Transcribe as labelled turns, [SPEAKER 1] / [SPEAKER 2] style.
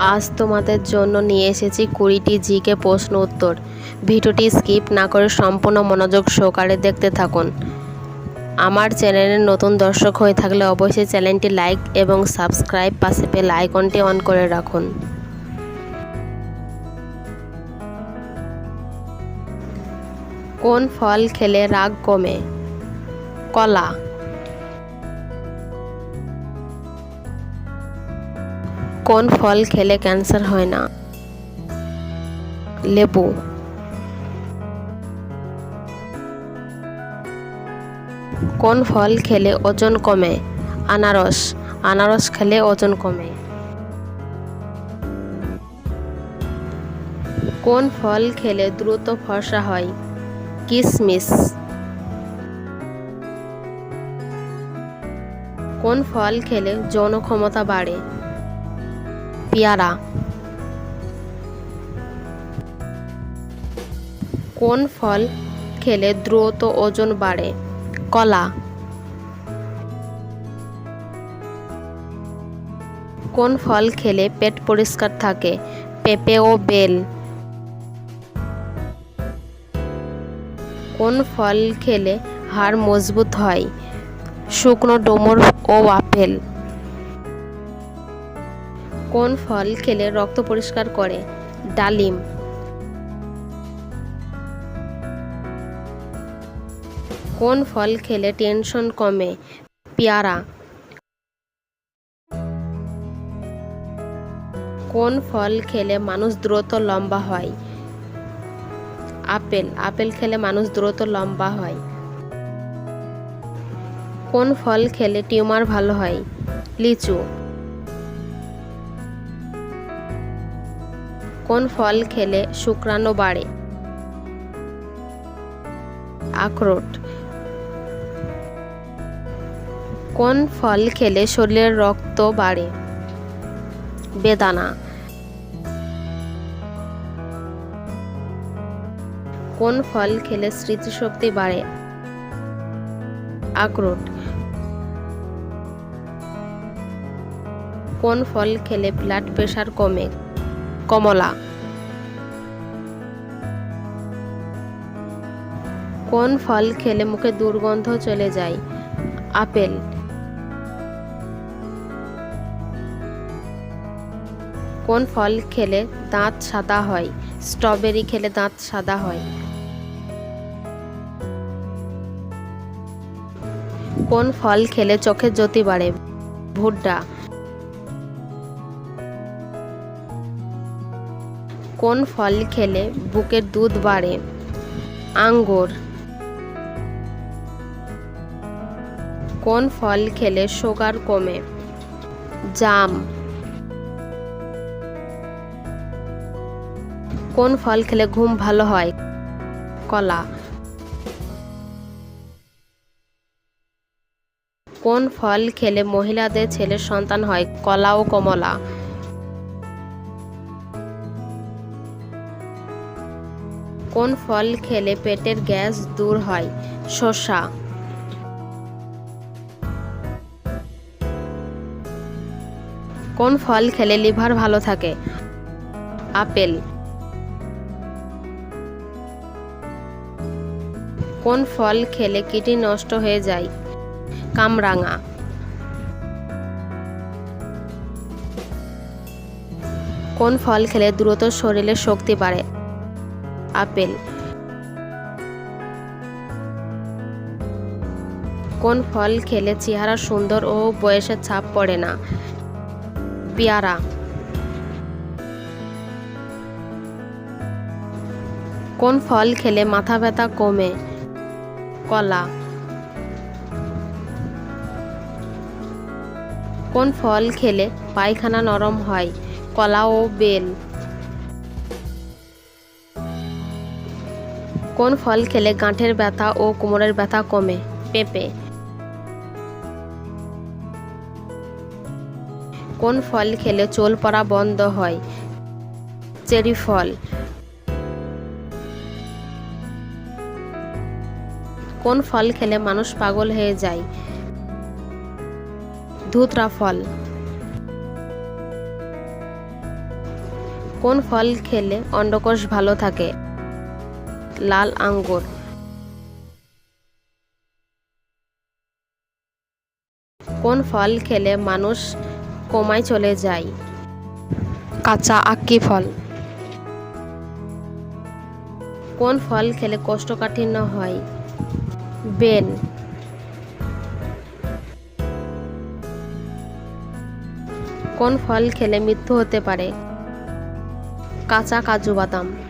[SPEAKER 1] আজ তোমাদের জন্য নিয়ে এসেছি কুড়িটি জিকে প্রশ্ন উত্তর। ভিডিওটি স্কিপ না করে সম্পূর্ণ মনোযোগ সহকারে দেখতে থাকুন। আমার চ্যানেলের নতুন দর্শক হয়ে থাকলে অবশ্যই চ্যানেলটি লাইক এবং সাবস্ক্রাইব পাশে বেল আইকনটি অন করে রাখুন। কোন ফল খেলে রাগ কমে? কলা। কোন ফল খেলে ক্যান্সার হয় না? লেবু। কোন ফল খেলে ওজন কমে? আনারস। আনারস খেলে ওজন কমে। কোন ফল খেলে দ্রুত ফর্সা হয়? কিশমিশ কোন ফল খেলে যৌন ক্ষমতা বাড়ে? পেয়ারা। কোন ফল খেলে দ্রুত ওজন বাড়ে? কলা। কোন ফল খেলে পেট পরিষ্কার থাকে? পেঁপে ও বেল। কোন ফল খেলে হাড় মজবুত হয়? শুকনো ডোমর ও আপেল। কোন ফল খেলে রক্ত পরিষ্কার করে? ডালিম। কোন ফল খেলে টেনশন কমে? পেয়ারা। কোন ফল খেলে মানুষ দ্রুত লম্বা হয়? আপেল। আপেল খেলে মানুষ দ্রুত লম্বা হয়। কোন ফল খেলে টিউমার ভালো হয়? লিচু। কোন ফল খেলে শুক্রাণু বাড়ে? আখরোট। কোন ফল খেলে শরীরের রক্ত বাড়ে? বেদানা। কোন ফল খেলে স্মৃতিশক্তি বাড়ে? আখরোট। কোন ফল খেলে ব্লাড প্রেশার কমে? কমলা। কোন ফল খেলে মুখে দুর্গন্ধ চলে যায়? আপেল। কোন ফল খেলে দাঁত সাদা হয়? স্ট্রবেরি খেলে দাঁত সাদা হয়। কোন ফল খেলে চোখের জ্যোতি বাড়ে? ভুট্টা। কোন ফল খেলে বুকের দুধ বাড়ে? আঙ্গুর। কোন ফল খেলে সুগার কমে? জাম। কোন ফল খেলে ঘুম ভালো হয়? কলা। কোন ফল খেলে মহিলাদের ছেলের সন্তান হয়? কলা ও কমলা। কোন ফল খেলে পেটের গ্যাস দূর হয়? শসা। কোন ফল খেলে লিভার ভালো থাকে? আপেল। কোন ফল খেলে কিডনি নষ্ট হয়ে যায়? কামরাঙা। কোন ফল খেলে দ্রুত শরীরে শক্তি বাড়ে? আপেল। কোন ফল খেলে চেহারা সুন্দর ও বয়সের ছাপ পড়ে না? পেয়ারা। কোন ফল খেলে মাথা ব্যথা কমে? কলা। কোন ফল খেলে পায়খানা নরম হয়? কলা ও বেল। কোন ফল খেলে গাঁঠের ব্যথা ও কোমরের ব্যথা কমে? পেঁপে। কোন ফল খেলে চোল পড়া বন্ধ হয়? চেরি ফল। কোন ফল খেলে মানুষ পাগল হয়ে যায়? ধুতরা ফল। কোন ফল খেলে অন্ডকোষ ভালো থাকে? লাল আঙ্গুর। কোন ফল খেলে মানুষ কমায় চলে যায়? কাঁচা আক্কি ফল। কোন ফল খেলে কোষ্ঠকাঠিন্য হয়? বেন। কোন ফল খেলে মৃত্যু হতে পারে? কাঁচা কাজু বাদাম।